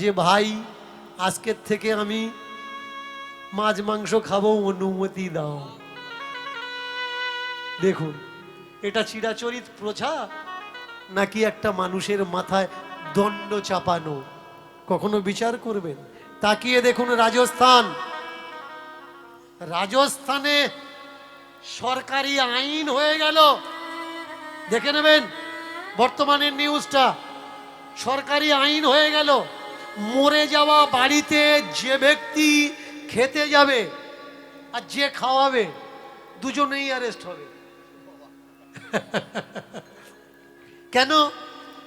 যে ভাই, আজকের থেকে আমি মাছ, মাংস খাব, অনুমতি দাও। দেখুন, এটা চিরাচরিত প্রথা নাকি একটা মানুষের মাথায় দণ্ড চাপানো? কখনো বিচার করবেন? তাকিয়ে দেখুন রাজস্থান। রাজস্থানে সরকারি আইন হয়ে গেল। দেখে নেবেন বর্তমানের নিউজটা সরকারি আইন হয়ে গেল। মরে যাওয়া বাড়িতে যে ব্যক্তি খেতে যাবে আর যে খাওয়াবে, দুজনেই অ্যারেস্ট হবে। কেন?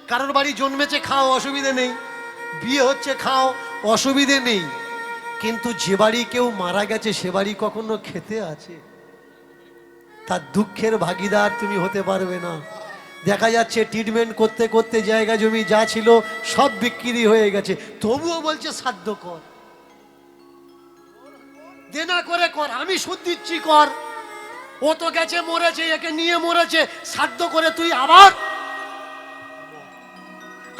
কারোর বাড়ি জন্মেছে খাও অসুবিধে নেই। বিয়ে হচ্ছে খাও অসুবিধে নেই। কিন্তু যে বাড়ি কেউ মারা গেছে, সে বাড়ি কখনো খেতে আছে? তার দুঃখের ভাগিদার তুমি হতে পারবে না। দেখা যাচ্ছে ট্রিটমেন্ট করতে করতে জায়গা জমি যা ছিল সব বিক্রি হয়ে গেছে। তবুও বলছে, সাধ্য কর। দেনা করে কর, আমি সুদ দিচ্ছি কর। ও তো গেছে, মরেছে, একে নিয়ে মরেছে, সাধ্য করে তুই আবার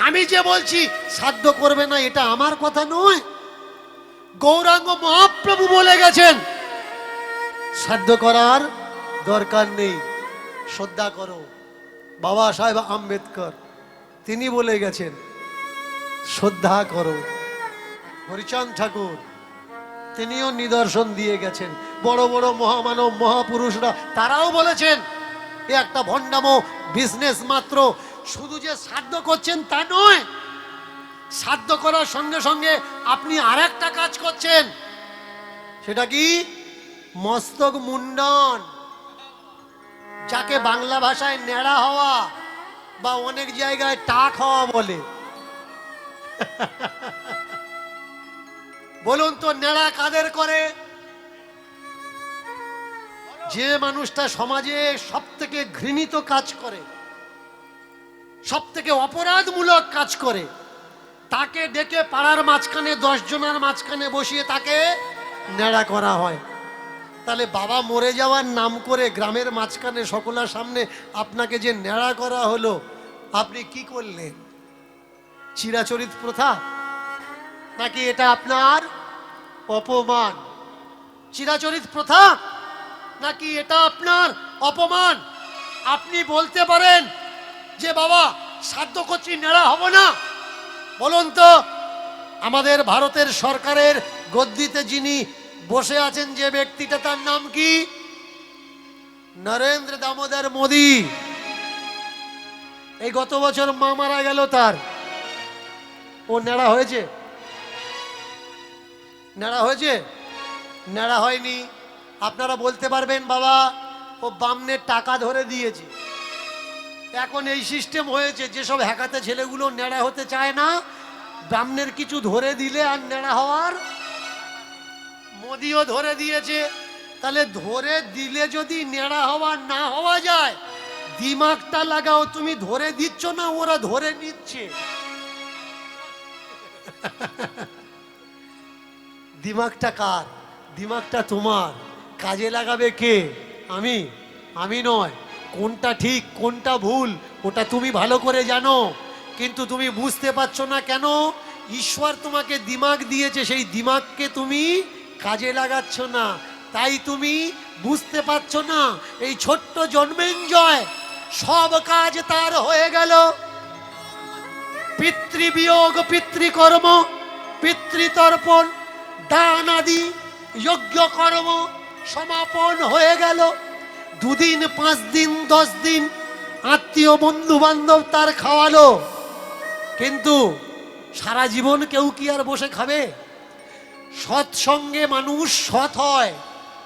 আমি যে বলছি, সাধ্য করবে না, এটা আমার কথা নয়। গৌরাঙ্গ মহাপ্রভু বলে গেছেন, সাধ্য করার দরকার নেই, শ্রদ্ধা করো। বাবা সাহেব আম্বেদকর, তিনি বলে গেছেন, শ্রদ্ধা করো। হরিচাঁদ ঠাকুর, তিনিও নিদর্শন দিয়ে গেছেন। বড় বড় মহামানব মহাপুরুষরা, তারাও বলেছেন, এ একটা ভণ্ডামো, বিজনেস মাত্র। শুধু যে সাধ্য করছেন তা নয়, সাধ্য করার সঙ্গে সঙ্গে আপনি আর একটা কাজ করছেন। সেটা কি? মস্তক মুন্ডন। যাকে বাংলা ভাষায় নেড়া হওয়া বা অনেক জায়গায় টাক হওয়া বলে। বলুন তো নেড়া কাদের করে? যে মানুষটা সমাজে সব থেকে ঘৃণিত কাজ করে সব থেকে অপরাধমূলক কাজ করে, তাকে ডেকে পাড়ার মাঝখানে দশ জনের মাঝখানে বসিয়ে তাকে নেড়া করা হয়। তাহলে বাবা মরে যাওয়ার নাম করে গ্রামের মাঝখানে সকলের সামনে আপনাকে যে নেড়া করা হলো, আপনি কি করলেন? চিরাচরিত প্রথা? নাকি এটা আপনার অপমান? চিরাচরিত প্রথা? নাকি এটা আপনার অপমান? আপনি বলতে পারেন যে বাবা সাধ্য করছি নেড়া হব না? বলুন তো, আমাদের ভারতের সরকারের গদ্দিতে যিনি বসে আছেন যে ব্যক্তিটা, তার নাম কি? নরেন্দ্র দামোদর মোদি। এই গত বছর মা মারা গেল তার। ও নেড়া হয়েছে? নেড়া হয়েছে? নেড়া হয়নি। আপনারা বলতে পারবেন, বাবা, ও বামনের টাকা ধরে দিয়েছে। এখন এই সিস্টেম হয়েছে, যেসব হ্যাকাতে ছেলেগুলো নেড়া হতে চায় না ব্রাহ্মণের কিছু ধরে দিলে আর নেড়া হওয়ার মোদিও ধরে দিয়েছে। তাহলে ধরে দিলে যদি নেড়া হওয়া না হওয়া যায়, দিমাগটা লাগাও, তুমি ধরে দিচ্ছ না, ওরা ধরে নিচ্ছে। দিমাগটা কার? দিমাগটা তোমার। কাজে লাগাবে কে? আমি? আমি নয়। কোনটা ঠিক, কোনটা ভুল, ওটা তুমি ভালো করে জানো। কিন্তু তুমি বুঝতে পারছ না কেন? ঈশ্বর তোমাকে দিমাগ দিয়েছে, সেই দিমাগকে তুমি কাজে লাগাচ্ছ না, তাই তুমি বুঝতে পারছ না, এই ছোট্ট জন্মেঞ্জয় সব কাজ তার হয়ে গেল। পিতৃবিয়োগ, পিতৃকর্ম, পিতৃতর্পণ, দান আদি, যজ্ঞ কর্ম সমাপন হয়ে গেল। দুদিন, পাঁচ দিন, দশ দিন আত্মীয় বন্ধু বান্ধব তার খাওয়ালো। কিন্তু সারা জীবন কেউ কি আর বসে খাবে? সৎসঙ্গে মানুষ সৎ হয়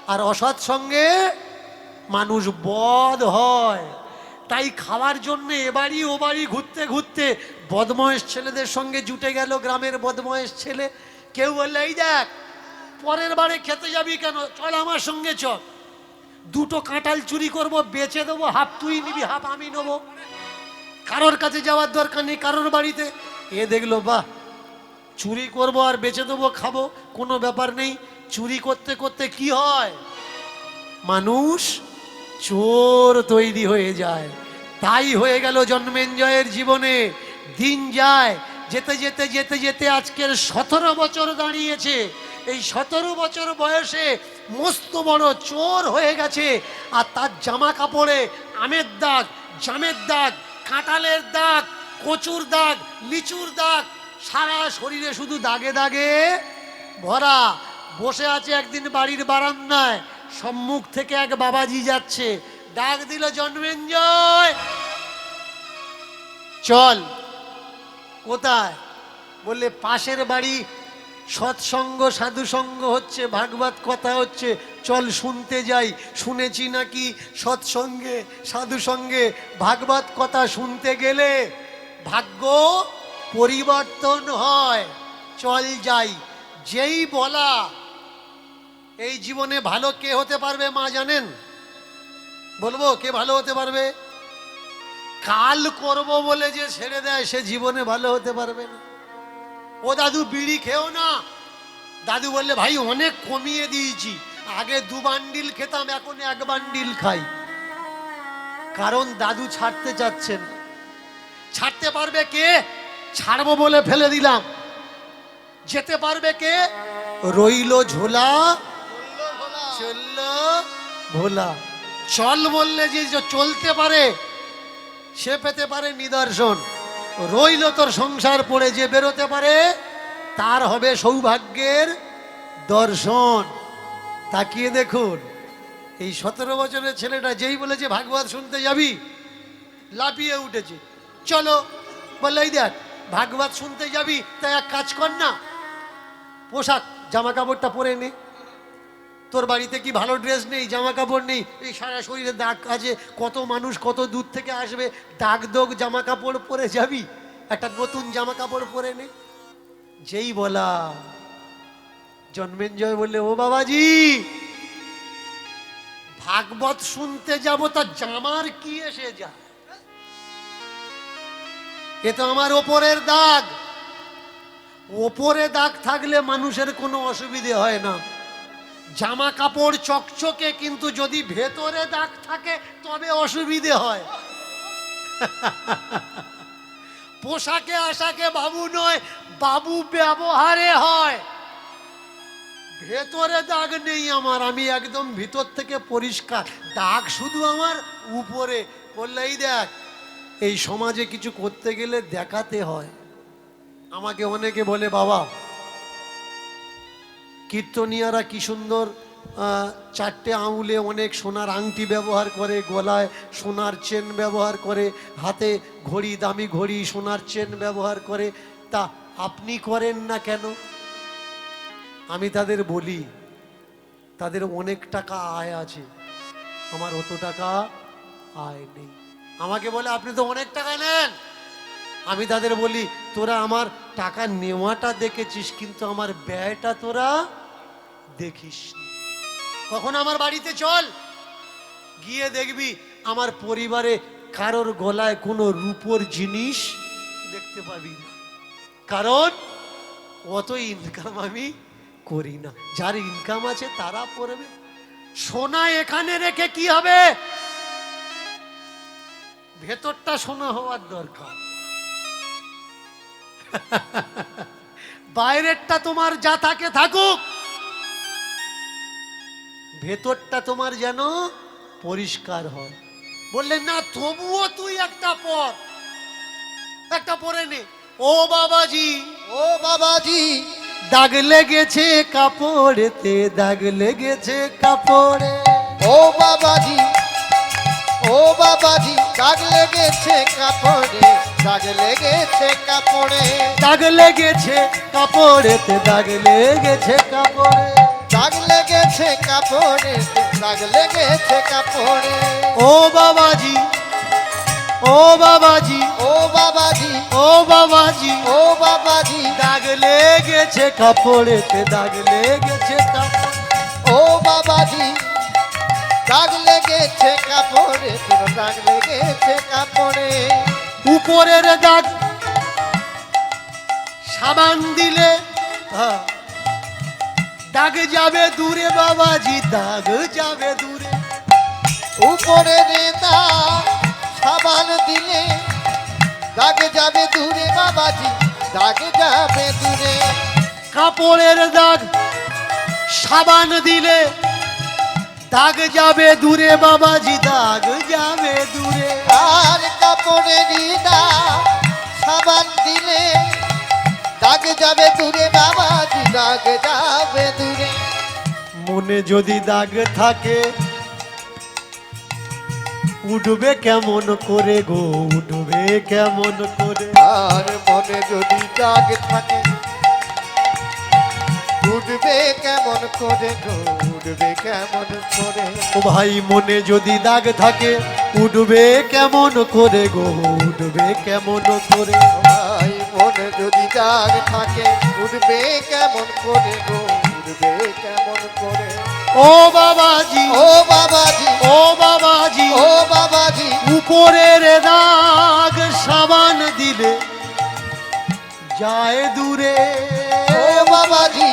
আর অসৎ সঙ্গে মানুষ বদ হয়। তাই খাওয়ার জন্য এবারই ও বাড়ি ঘুরতে ঘুরতে বদময়েশ ছেলেদের সঙ্গে জুটে গেল গ্রামের বদময়েশ ছেলে। কেউ বললে, এই দেখ, পরের বারে খেতে যাবি কেন? চল আমার সঙ্গে চল। দুটো কাঁটাল চুরি করব, বেচে দেবো, হাফ তুই নিবি, হাফ আমি নেব। কারোর কাছে যাওয়ার দরকার নেই, কারোর বাড়িতে। এ দেখল, বাহ চুরি করব আর বেচে দেবো, খাব, কোনো ব্যাপার নেই। চুরি করতে করতে কি হয়? মানুষ চোর তৈরি হয়ে যায়। তাই হয়ে গেল জন্মেঞ্জয়ের জীবনে। দিন যায়, যেতে যেতে যেতে যেতে আজকের সতেরো বছর দাঁড়িয়েছে। এই সতেরো বছর বয়সে মস্ত বড় চোর হয়ে গেছে। আর তার জামা কাপড়ে আমের দাগ, জামের দাগ, কাঁঠালের দাগ, কচুর দাগ, লিচুর দাগ সারা শরীরে শুধু দাগে দাগে। ভরা, বসে আছে একদিন বাড়ির বারান্দায়। সম্মুখ থেকে এক বাবাজি যাচ্ছে। ডাক দিল, জন্মেঞ্জয়! চল। কোথায়? বললে, পাশের বাড়ি। সৎসঙ্গ, সাধুসঙ্গ হচ্ছে, ভাগবত কথা হচ্ছে। চল, শুনতে যাই। শুনেছি নাকি? সৎসঙ্গে, সাধুসঙ্গে, ভাগবত কথা শুনতে গেলে। ভাগ্য পরিবর্তন হয়, চল যাই। যেই বলা, এই জীবনে ভালো কে হতে পারবে মা জানেন? বলব, কে ভালো হতে পারবে? কাল করব বলে যে ছেড়ে দেয়, সে জীবনে ভালো হতে পারবে না। ও দাদু, বিড়ি খেও না। দাদু বললে, ভাই, অনেক কমিয়ে দিয়েছি। আগে দু বান্ডিল খেতাম, এখন এক বান্ডিল খাই। কারণ দাদু ছাড়তে চাচ্ছেন। ছাড়তে পারবে কে? ছাড়বো বলে ফেলে দিলাম। যেতে পারবে কে? রইল ঝোলা। চলল ভোলা। চল বললে যে চলতে পারে, সে পেতে পারে নিদর্শন। রইল তোর সংসার পড়ে, যে বেরোতে পারে, তার হবে সৌভাগ্যের দর্শন। তাকিয়ে দেখুন, এই সতেরো বছরের ছেলেটা যেই বলেছে, ভাগবত শুনতে যাবি? লাফিয়ে উঠেছে। চলো, বললে দেখ ভাগবত শুনতে যাবি, তাই এক কাজ কর না। পোশাক জামা কাপড়টা পরে নে। তোর বাড়িতে কি ভালো ড্রেস নেই জামা কাপড় নেই? এই সারা শরীরে দাগ আছে, কত মানুষ কত দূর থেকে আসবে? দাগ দোগ জামা কাপড় পরে যাবি? একটা নতুন জামা কাপড় পরে নে। যেই বলা। জন্মেঞ্জয় বললে, ও বাবাজি, ভাগবত শুনতে যাব, তা জামার কি এসে যায়? এ তো আমার ওপরের দাগ। ওপরে দাগ থাকলে মানুষের কোনো অসুবিধে হয় না। জামা কাপড় চকচকে, কিন্তু যদি ভেতরে দাগ থাকে, তবে অসুবিধে হয়। পোশাকে, আশাকে বাবু নয়, বাবু ব্যবহারে হয়। ভেতরে দাগ নেই আমার, আমি একদম ভিতর থেকে পরিষ্কার। দাগ শুধু আমার উপরে। বললেই দেখ এই সমাজে কিছু করতে গেলে দেখাতে হয়। আমাকে অনেকে বলে, বাবা, কীর্তনিয়ারা কি সুন্দর চারটে আঙুলে অনেক সোনার আংটি ব্যবহার করে, গলায় সোনার চেন ব্যবহার করে, হাতে ঘড়ি, দামি ঘড়ি, সোনার চেন ব্যবহার করে। তা আপনি করেন না কেন? আমি তাদের বলি, তাদের অনেক টাকা আয় আছে। আমার অত টাকা আয় নেই। আমাকে বলে, আপনি তো অনেক টাকা নেন। আমি তাদের বলি, তোরা আমার টাকা নেওয়াটা দেখেছিস, কিন্তু আমার ব্যয়টা তোরা দেখিস। কখন আমার বাড়িতে চল, গিয়ে দেখবি আমার পরিবারে কারোর গলায় কোনো রূপোর জিনিস দেখতে পাবি না। কারণ অত ইনকাম আমি করি না। যার ইনকাম আছে তারা পড়বে। সোনা এখানে রেখে কি হবে? ভেতরটা সোনা হওয়ার দরকার। বাইরেরটা তোমার যা থাকে থাকুক। ভেতরটা তোমার যেন পরিষ্কার হয়। বললেন, না, তবুও তুই একটা পর। একটা পরে নে। ও বাবাজি ও বাবাজি, দাগ লেগেছে কাপড়েতে, দাগ লেগেছে কাপড়ে। ও বাবাজি ও বাবাজি দাগ লেগেছে কাপড়ে দাগ লেগেছে কাপড়ে। দাগ লেগেছে কাপড়েতে দাগ লেগেছে কাপড়ে। দাগ লেগেছে কাপড়ে দাগ লেগেছে কাপড়ে। ও বাবাজি ও বাবাজি ও বাবাজি ও বাবাজি ও বাবাজি। দাগ লেগেছে কাপড়েতে দাগ লেগেছে কাপড়। ও বাবাজি দাগ লেগেছে কাপড়ে তোর দাগ লেগেছে কাপড়ে। উপরের দাগ সাবান দিলে হ্যাঁ, দাগ যাবে দূরে বাবাজি দাগ যাবে দূরে। উপরে রেতা সাবান দিলে দাগ যাবে দূরে বাবাজি দাগ যাবে দূরে। কাপড়ের দাগ সাবান দিলে দাগ যাবে দূরে বাবাজি দাগ যাবে দূরে। আর কাপড়েরই দাগ সাবান দিলে দাগ যাবে দূরে বাবাজি দাগ যাবে দূরে। মনে যদি দাগ থাকে উঠবে কেমন করে গো উঠবে কেমন করে। আর মনে যদি দাগ থাকে উঠবে কেমন করে গো উঠবে কেমন করে? ও ভাই মনে যদি দাগ থাকে উঠবে কেমন করে গো উঠবে কেমন করে? ভাই মনে যদি দাগ থাকে উঠবে কেমন করে গো উঠবে কেমন করে? ও বাবাজি ও বাবাজি ও বাবাজি ও বাবাজি উপরের দাগ সাবান দিলে যায় দূরে। ও বাবাজি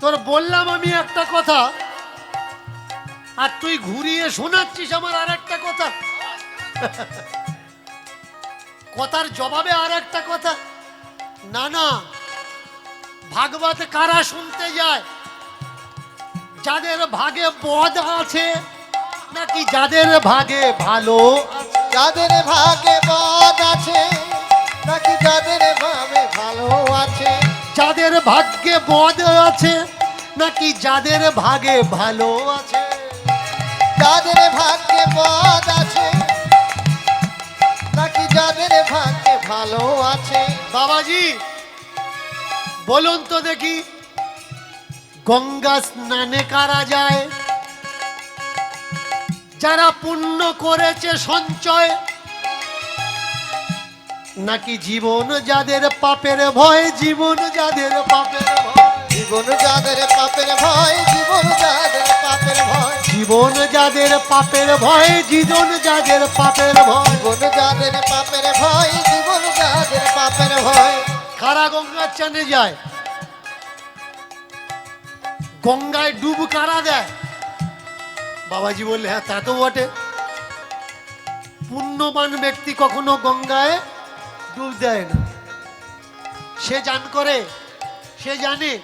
তোর বললাম আমি একটা কথা, আর তুই ঘুরিয়ে শোনাচ্ছিস আমার আর একটা কথা। কথার জবাবে আর একটা কথা। না না, ভাগবত কারা শুনতে যায়? যাদের ভাগে বদ আছে নাকি যাদের ভাগে ভালো যাদের ভাগে বদ আছে নাকি যাদের ভাবে ভালো আছে? যাদের ভাগ্যে বদ আছে নাকি যাদের ভাগে ভালো আছে? যাদের ভাগ্যে বদ আছে নাকি যাদের ভাগ্যে ভালো আছে? বাবাজি বলুন তো দেখি গঙ্গা স্নানে কারা যায়? যারা পুণ্য করেছে সঞ্চয় নাকি জীবন যাদের পাপের ভয় জীবন যাদের পাপের জীবন যাদের পাপের ভয় জীবন যাদের পাপের ভয়। জীবন যাদের পাপের ভয় জীবন যাদের পাপের ভয়। জীবন যাদের পাপের ভয় জীবন যাদের পাপের ভয়। কারা গঙ্গার চানে যায়? গঙ্গায় ডুব কারা দেয়? বাবাজি বললে হ্যাঁ তা তো বটে। পুণ্যবান ব্যক্তি কখনো গঙ্গায় ডুব দেয় না। সে জান করে, সে জানে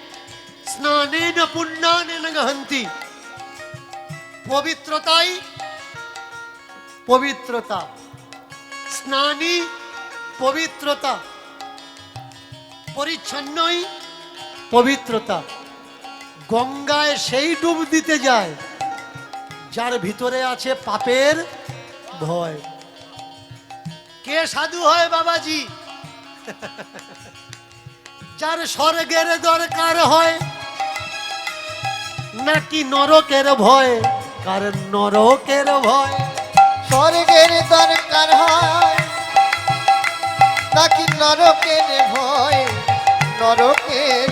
স্নানে না পুণ্যানে না গহন্তি। পবিত্রতাই পবিত্রতা। স্নানী পবিত্রতা। পরিচ্ছন্নই পবিত্রতা। গঙ্গায় সেই ডুব দিতে যায়, যার ভিতরে আছে পাপের ভয়। কে সাধু হয় বাবাজি? যার স্বর্গের দরকার হয়, নাকি নরকের ভয়? কার নরকের ভয় স্বর্গের দরকার হয়, নাকি নরকের ভয়? নরকের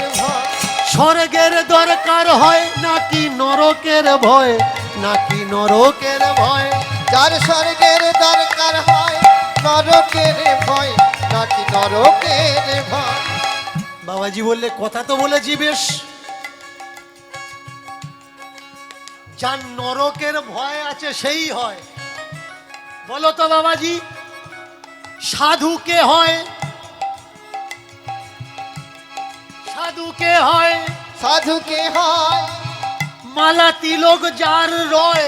স্বর্গের দরকার হয়, নাকি নরকের ভয়? নাকি নরকের ভয়? যার স্বর্গের দরকার হয়, নরকের ভয়, নাকি নরকের ভয়? বাবাজি বললে, কথা তো বলেছি বেশ। যার নরকের ভয় আছে, সেই হয়। বলো তো বাবাজি সাধুকে হয়? সাধুকে হয়। সাধুকে হয়। মালা তিলক যার রয়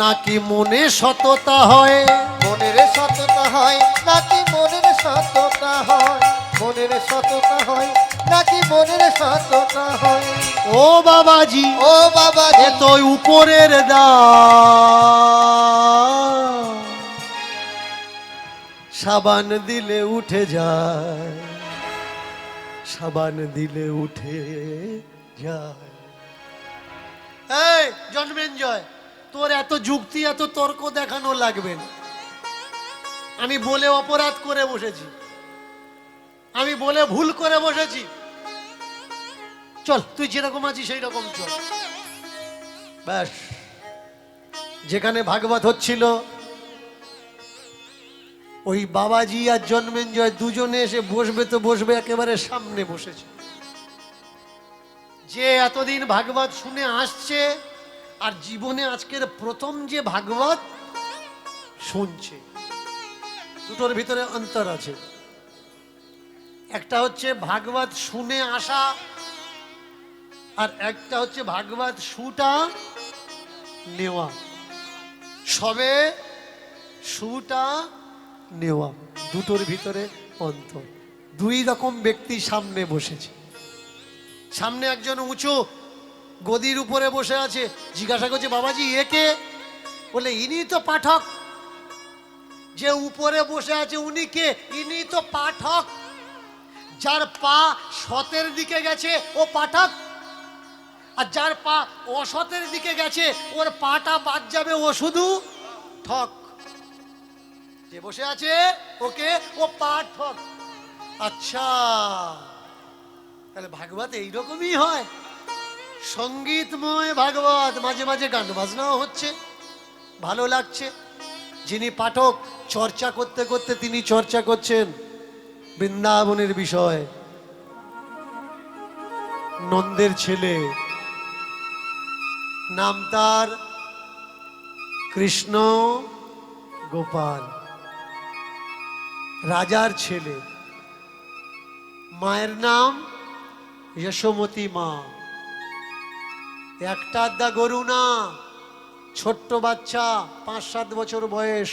নাকি মনে সততা হয়? মনের সততা হয় নাকি মনের সততা হয়? মনের সততা হয় নাকি মনের সততা হয়? ও বাবাজি ও বাবা এ তো উপরের দা সাবান দিলে উঠে যায়। সাবান দিলে উঠে যায়। এই জন্মেঞ্জয় তোর এত যুক্তি, এত তর্ক দেখানো লাগবে না। আমি বলে অপরাধ করে বসেছি। আমি বলে ভুল করে বসেছি। চল, তুই যেরকম আছিস সেই রকম চল। ব্যাস, যেখানে ভাগবত হচ্ছিল ওই বাবাজি আর জন্মেঞ্জয় দুজনে এসে বসবে তো বসবে একেবারে সামনে বসেছে। যে এতদিন ভাগবত শুনে আসছে আর জীবনে আজকের প্রথম যে ভাগবত, শুনছে। দুটোর ভিতরে অন্তর আছে। একটা হচ্ছে ভাগবত শুনে আসা আর একটা হচ্ছে ভাগবত সুটা নেওয়া। সবে সুটা নেওয়া, দুটোর ভিতরে অন্তর। দুই রকম ব্যক্তি সামনে বসেছে। সামনে একজন উঁচু গদির উপরে বসে আছে, জিজ্ঞাসা করছে, বাবাজি একে বলে, ইনি তো পাঠক। যে উপরে বসে আছে, উনি কে? ইনি তো পাঠক। যার পা সতের দিকে গেছে, ও পাঠক। আর যার পা অসতের দিকে গেছে, ওর পাটা বাদ যাবে, ও শুধু ঠক। যে বসে আছে, ওকে ও পাঠক আচ্ছা তাহলে ভাগবত এইরকমই হয়। সঙ্গীতময় ভাগবত, মাঝে মাঝে গান বাজনাও হচ্ছে, ভালো লাগছে। যিনি পাঠক, চর্চা করতে করতে তিনি চর্চা করছেন বৃন্দাবনের বিষয়। নন্দের ছেলে, নাম তার কৃষ্ণ গোপাল। রাজার ছেলে। মায়ের নাম যশোমতী মা। একটা আধা গরু না, ছোট্ট বাচ্চা, পাঁচ সাত বছর বয়স।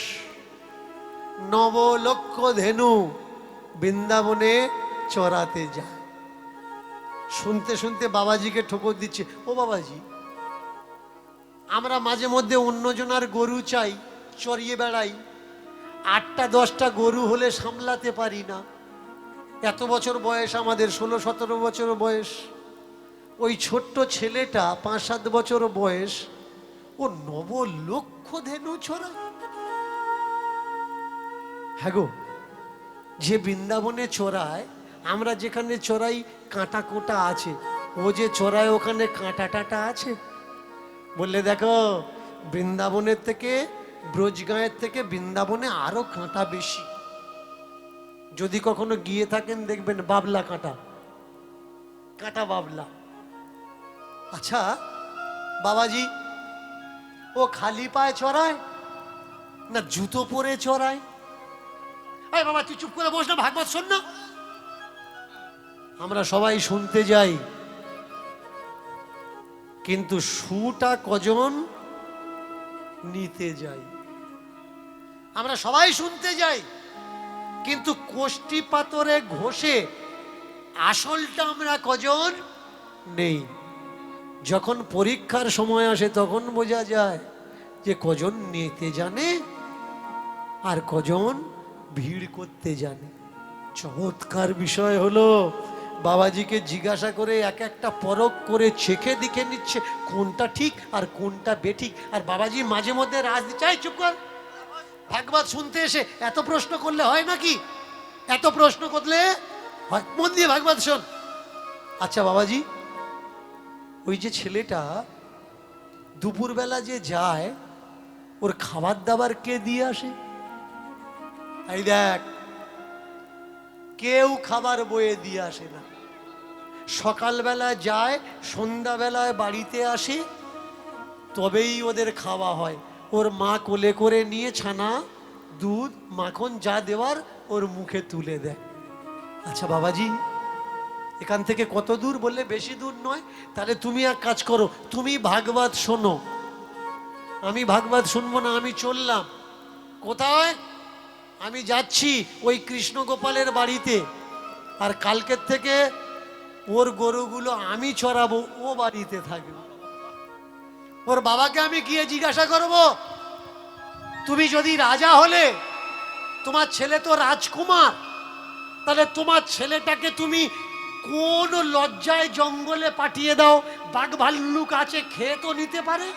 নব লক্ষ ধেনু বৃন্দাবনে চড়াতে যায়। শুনতে শুনতে বাবাজিকে ঠোকর দিচ্ছে, ও বাবাজি, আমরা মাঝে মধ্যে অন্যজনার গরু চাই, চড়িয়ে বেড়াই। আটটা, দশটা গরু হলে সামলাতে পারি না। এত বছর বয়স আমাদের, ষোলো, সতেরো বছর বয়স। ওই ছোট্ট ছেলেটা পাঁচ, সাত বছর বয়স, ও নব লক্ষ ধেনু ছড়ায় হ্যাঁ গো, যে বৃন্দাবনে চড়ায়, আমরা যেখানে চড়াই, কাঁটা কোটা আছে। ও যে চড়ায়, ওখানে কাঁটা টাটা আছে। বললে দেখো, বৃন্দাবনের থেকে ব্রজগাঁয়ের থেকে বৃন্দাবনে আরও কাঁটা বেশি। যদি কখনো গিয়ে থাকেন, দেখবেন বাবলা কাঁটা। কাঁটা বাবলা। আচ্ছা বাবাজি, ও খালি পায়ে চড়ায় না জুতো পরে চড়ায়? আরে বাবা, তুই চুপ করে বস না, ভাগবত শোন না। আমরা সবাই শুনতে যাই। কিন্তু সুটা কজন নিতে যাই। আমরা সবাই শুনতে যাই, কিন্তু কোষ্টি পাতরে ঘষে আসলটা আমরা কজন নেই। যখন পরীক্ষার সময় আসে তখন বোঝা যায় যে কজন নিতে জানে আর কজন ভিড় করতে জানে। চমৎকার বিষয় হলো বাবাজিকে জিজ্ঞাসা করে এক একটা পরক করে চেখে দিকে নিচ্ছে, কোনটা ঠিক আর কোনটা বেঠিক। আর বাবাজি মাঝে মধ্যে রাজ চাই চুপ কর। ভাগবত শুনতে এসে এত প্রশ্ন করলে হয় নাকি? এত প্রশ্ন করলে মন দিয়ে ভাগবত শোন। আচ্ছা বাবাজি, ওই যে ছেলেটা দুপুরবেলা যে যায়, ওর খাবার দাবার কে দিয়ে আসে? এই দেখ কেউ খাবার বয়ে দিয়ে আসে না। সকালবেলা যায়, সন্ধ্যাবেলায় বাড়িতে আসে, তবেই ওদের খাওয়া হয়। ওর মা কোলে করে নিয়ে ছানা, দুধ, মাখন যা দেওয়ার ওর মুখে তুলে দেয়। আচ্ছা বাবাজি, এখান থেকে কত দূর বললে বেশি দূর নয়? তাহলে তুমি এক কাজ করো, তুমি ভাগবত শোনো। আমি ভাগবত শুনব না, আমি চললাম। কোথায়? আমি যাচ্ছি ওই কৃষ্ণ গোপালের বাড়িতে। আর কালকের থেকে ওর গরুগুলো আমি চড়াবো, ও বাড়িতে থাকবে। ওর বাবাকে আমি গিয়ে জিজ্ঞাসা করব, তুমি যদি রাজা হলে, তোমার ছেলে তো রাজকুমার, তাহলে তোমার ছেলেটাকে তুমি কোন লজ্জায় জঙ্গলে পাঠিয়ে দাও? বাঘ ভাল্লুক আছে, খেয়ে তো নিতে পারে।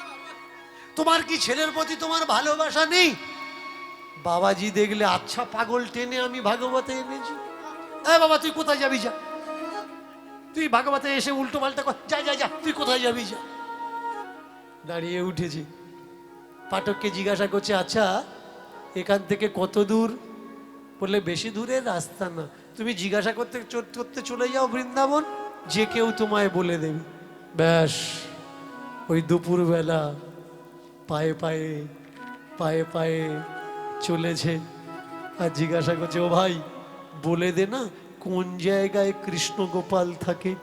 তোমার কি ছেলের প্রতি তোমার ভালোবাসা নেই? বাবাজি দেখলে আচ্ছা পাগল টেনে আমি ভাগবতে এনেছি। এ বাবা, তুই কোথায় যাবি যা? তুই ভাগবতে এসে উল্টো পাল্টা যা যা যা, তুই কোথায় যাবি যা? দাঁড়িয়ে উঠেছি। পাঠককে জিজ্ঞাসা করছে আচ্ছা এখান থেকে কত দূর? বললে, বেশি দূরে রাস্তা না। তুমি জিজ্ঞাসা করতে করতে চলে যাও বৃন্দাবন, যে কেউ তোমায় বলে দেবে। ব্যাস, ওই দুপুরবেলা পায়ে পায়ে পায়ে পায়ে চলেছে। আর জিজ্ঞাসা করছে, ও ভাই, বলে দে না কোন জায়গায় কৃষ্ণ গোপাল থাকে?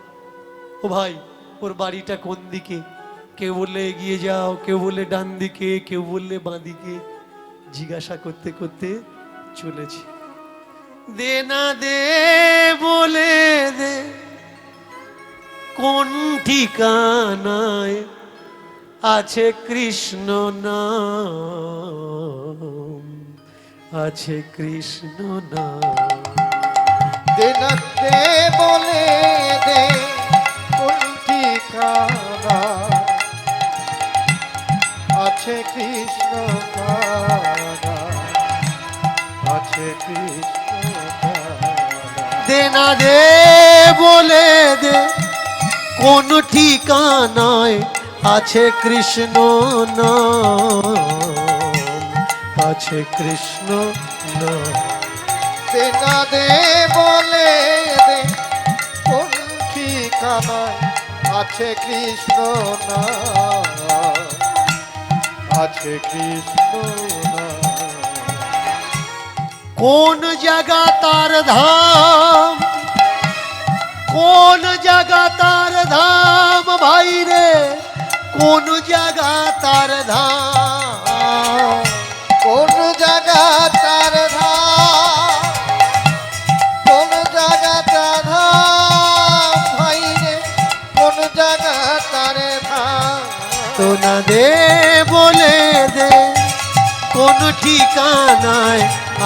ও ভাই, ওর বাড়িটা কোন দিকে? কেউ বললে এগিয়ে যাও, কেউ বললে ডান দিকে, কেউ বললে বাঁ দিকে। জিজ্ঞাসা করতে করতে চলেছে। দে না দে, বলে দে, কোন ঠিকানায় আছে কৃষ্ণ নাম? আছে কৃষ্ণ না দে বলে দে কোন ঠিকানা আছে কৃষ্ণ কানা আছে কৃষ্ণ কানা দে বলে দে কোন ঠিকানায় আছে কৃষ্ণ নাম। আছে কৃষ্ণ না দে বলে আছে কৃষ্ণ নাম। আছে কৃষ্ণ নাম। কোন জায়গা তার ধাম? কোন জায়গা তার ধাম ভাই রে? কোন জায়গা তার ধাম? না দে বলে দে কোন ঠিকানায়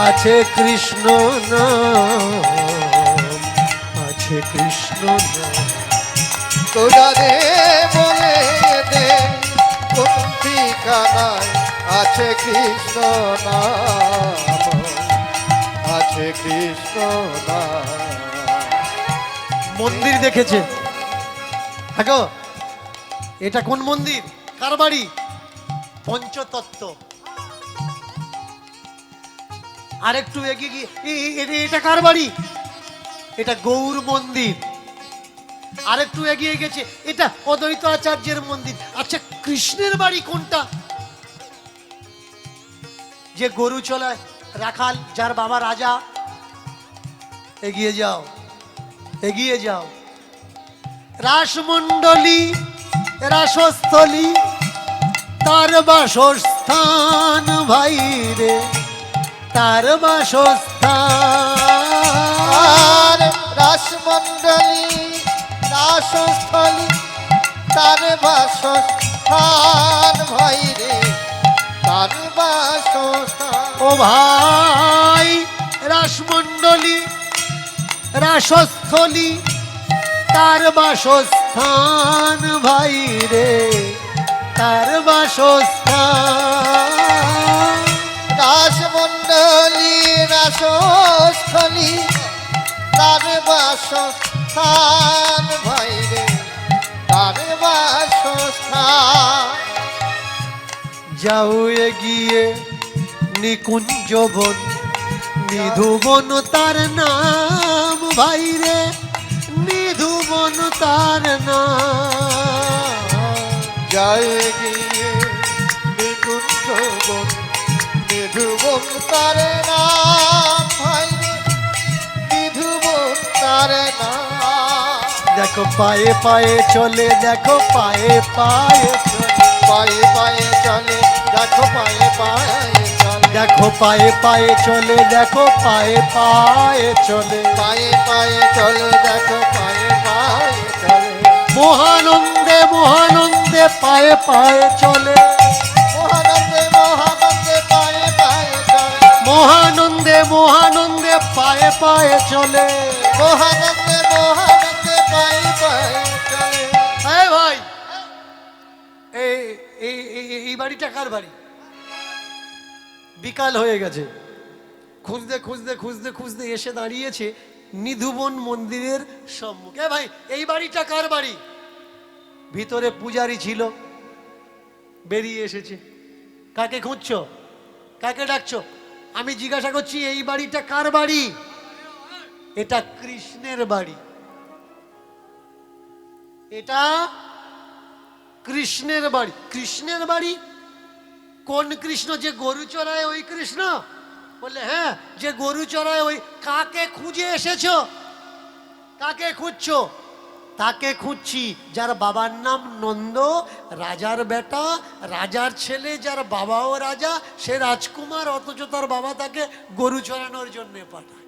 আছে কৃষ্ণ না আছে কৃষ্ণ নাম। তোরা রে বলে দে কোন ঠিকানায় আছে কৃষ্ণ আছে কৃষ্ণ মন্দির দেখেছে। হ্যাঁ এটা কোন মন্দির? কার বাড়ি? পঞ্চতত্ত্ব। আরেকটু এগিয়ে গিয়ে এটা কার বাড়ি? এটা গৌর মন্দির। আরেকটু এগিয়ে গেছে, এটা অদ্বৈত আচার্যের মন্দির। আচ্ছা কৃষ্ণের বাড়ি কোনটা? যে গরু চলায় রাখাল, যার বাবা রাজা, এগিয়ে যাও এগিয়ে যাও। রাসমণ্ডলী, রাসস্থলী, তার বাসস্থান ভাই রে তার বাসস্থান। রাসমণ্ডলী, রাসস্থলী, তার বাসস্থান ভাই রে ভাই, রাসমণ্ডলী, রাসস্থলী, তার বাসস্থান ভাই রে, তার বাসস্থান। রাসমণ্ডলী, রাসস্থলী, তার বাসস্থান ভাই রে, তার বাসস্থান। যাও এগিয়ে নিকুঞ্জবন নিধুবন তার নাম ভাই রে নিধুবন তার নাম। জয় গিয়ে নিকুঞ্জ বন নিধুবন তার নাম ভাই রে নিধুবন তার নাম। দেখো পায়ে পায়ে চলে দেখো পায়ে পায়ে চলে। পায়ে পায়ে চলে দেখো পায়ে পায়ে দেখো পায়ে পায়ে চলে দেখো পায়ে পায়ে চলে। পায়ে পায়ে চলে দেখো পায়ে পায়ে চলে। মহানন্দে মহানন্দে পায়ে পায়ে চলে। মহানন্দে মহানন্দে পায়ে পায়ে চলে। মহানন্দে মহানন্দে পায়ে পায়ে চলে। মহানন্দে মহানন্দে পায়ে পায়ে চলে। ভাই এই এই এই- এই বাড়িটা কার বাড়ি? বিকাল হয়ে গেছে। খুঁজতে খুঁজতে খুঁজতে খুঁজতে এসে দাঁড়িয়েছে নিধুবন মন্দিরের সম্মুখে। ভাই, এই বাড়িটা কার বাড়ি? ভিতরে পূজারি ছিল, বেরিয়ে এসেছে। কাকে খুঁজছো? কাকে ডাকছো? আমি জিজ্ঞাসা করছি, এই বাড়িটা কার বাড়ি? এটা কৃষ্ণের বাড়ি। এটা কৃষ্ণের বাড়ি। কৃষ্ণের বাড়ি? কোন কৃষ্ণ যে গরু চড়ায় ওই কৃষ্ণ? বললে হ্যাঁ যে গরু চড়ায় ওই, কাকে খুঁজে এসেছ? কাকে খুঁজছো? তাকে খুঁজছি, যার বাবার নাম নন্দ, রাজার বেটা, রাজার ছেলে, যার বাবাও রাজা, সে রাজকুমার, অথচ তার বাবা তাকে গরু চড়ানোর জন্য পাঠায়।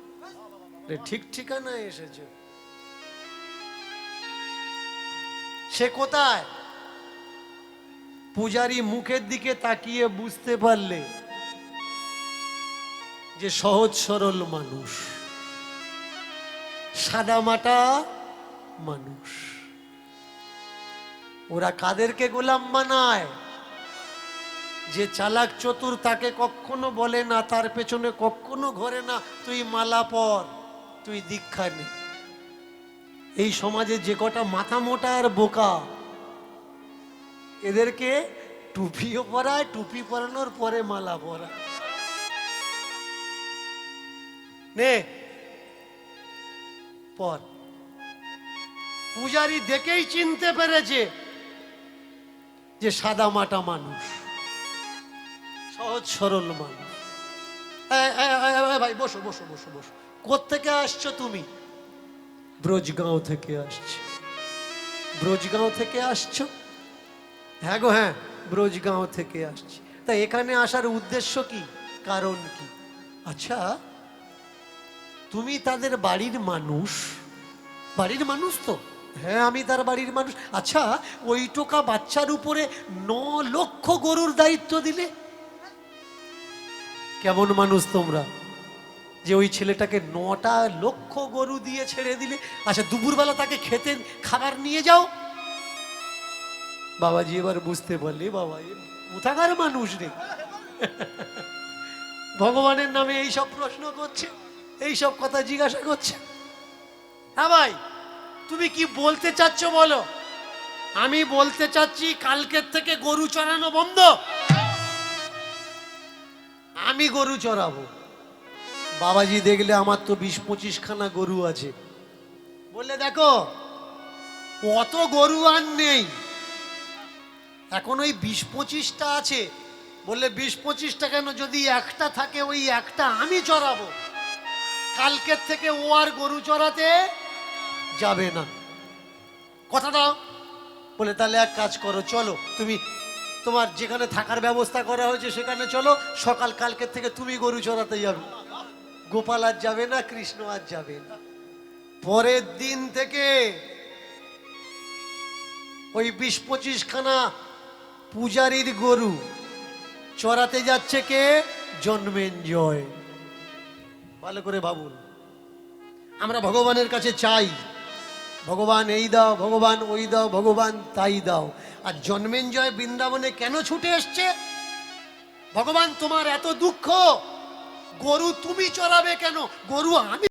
ঠিক ঠিকানায় এসেছে। সে কোথায়? পূজারি মুখের দিকে তাকিয়ে বুঝতে পারলে যে সহজ সরল মানুষ সাদামাটা মানুষ। ওরা কাদেরকে গোলাম বানায়? যে চালাক চতুর তাকে কখনো বলে না, তার পেছনে কখনো ঘরে না, তুই মালা পর, তুই দীক্ষা নে। এই সমাজে যে কটা মাথা মোটা আর বোকা এদেরকে টুপিও পরায়, টুপি পরানোর পরে মালা পরায় নে, পর। পূজারি দেখেই চিনতে পেরেছে যে সাদা মাটা মানুষ, সহজ সরল মানুষ। ভাই, বসো বসো বসো বসো। কোত্থেকে আসছো তুমি? ব্রজগাঁও থেকে আসছি। ব্রজগাঁও থেকে আসছো? হ্যাঁ গো হ্যাঁ ব্রজগাঁও থেকে আসছি। তা এখানে আসার উদ্দেশ্য কি? কারণ কি? আচ্ছা তুমি তাদের বাড়ির মানুষ? বাড়ির মানুষ তো? হ্যাঁ আমি তার বাড়ির মানুষ। আচ্ছা ওই টোকা বাচ্চার উপরে ন লক্ষ গরুর দায়িত্ব দিলে? কেমন মানুষ তোমরা? যে ওই ছেলেটাকে নটা লক্ষ গরু দিয়ে ছেড়ে দিলে? আচ্ছা দুপুরবেলা তাকে খেতে, খাবার নিয়ে যাও। বাবাজি এবার বুঝতে পারলি, বাবা কোথাকার মানুষ রে? ভগবানের নামে এই সব প্রশ্ন করছে, এই সব কথা জিজ্ঞাসা করছে। হ্যাঁ ভাই, তুমি কি বলতে চাচ্ছ বলো? আমি বলতে চাচ্ছি কালকের থেকে গরু চড়ানো বন্ধ। আমি গরু চড়াবো। বাবাজি দেখলে আমার তো বিশ পঁচিশ খানা গরু আছে। বললে দেখো, অত গরু আর নেই। এখন ওই বিশ পঁচিশটা আছে। বললে, বিশ পঁচিশটা কেন? যদি একটা থাকে, ওই একটা আমি চড়াবো। কালকের থেকে ও আর গরু চড়াতে যাবে না। কথা দাও। বলে, তাহলে এক কাজ করো, চলো। তুমি তোমার যেখানে থাকার ব্যবস্থা করা হয়েছে, সেখানে চলো। সকাল কালকের থেকে তুমি গরু চড়াতে যাবে। গোপাল আর যাবে না, কৃষ্ণ আর যাবে না। পরের দিন থেকে ওই বিশ পঁচিশ খানা পূজারীর গরু। চড়াতে যাচ্ছে কে? জন্মেঞ্জয় ভালো করে ভাবুন। আমরা ভগবানের কাছে চাই। ভগবান এই দাও, ভগবান ওই দাও, ভগবান তাই দাও। আর জন্মেঞ্জয় বৃন্দাবনে কেন ছুটে এসছে? ভগবান, তোমার এত দুঃখ। গরু তুমি চড়াবে কেন? গরু আমি